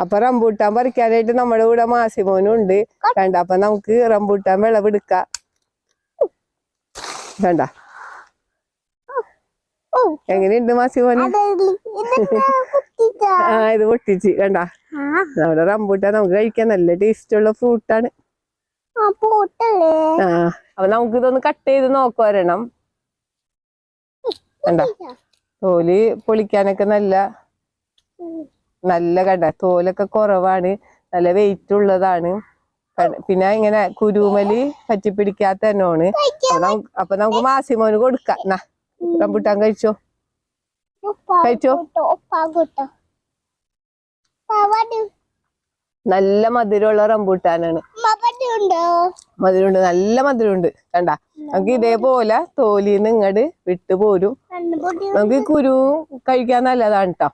അപ്പൊ റംബൂട്ടാൻ പറിക്കാനായിട്ട് നമ്മുടെ കൂടെ മാസിമോനും ഉണ്ട് കണ്ട അപ്പൊ നമുക്ക് റംബൂട്ടാൻ വിളവെടുക്കാം വേണ്ട. എങ്ങനെയുണ്ട് മാസിമോന് ആ ഇത് പൊട്ടിച്ച്. കണ്ട നമ്മുടെ റംബൂട്ടാൻ നമുക്ക് കഴിക്കാൻ നല്ല ടേസ്റ്റ് ഉള്ള ഫ്രൂട്ടാണ് ആ അപ്പൊ നമുക്ക് ഇതൊന്ന് കട്ട് ചെയ്ത് നോക്കുവരണം കണ്ട തോൽ പൊളിക്കാനൊക്കെ നല്ല നല്ല കട തോലൊക്കെ കുറവാണ്. നല്ല വെയിറ്റ് ഉള്ളതാണ്. പിന്നെ ഇങ്ങനെ കുരുമൽ പറ്റിപ്പിടിക്കാത്ത തന്നെയാണ് അപ്പൊ നമുക്ക് മാസിമോന് കൊടുക്കാം. നാ റംബുട്ടാൻ കഴിച്ചോ? കഴിച്ചോ? നല്ല മധുരമുള്ള റംബൂട്ടാനാണ്. മധുരമുണ്ട്? നല്ല മധുരമുണ്ട്. കണ്ട? നമുക്ക് ഇതേപോലെ തോലിന്ന് ഇങ്ങട് വിട്ടു പോരും. നമുക്ക് കുരു കഴിക്കാൻ നല്ലതാണ് കേട്ടോ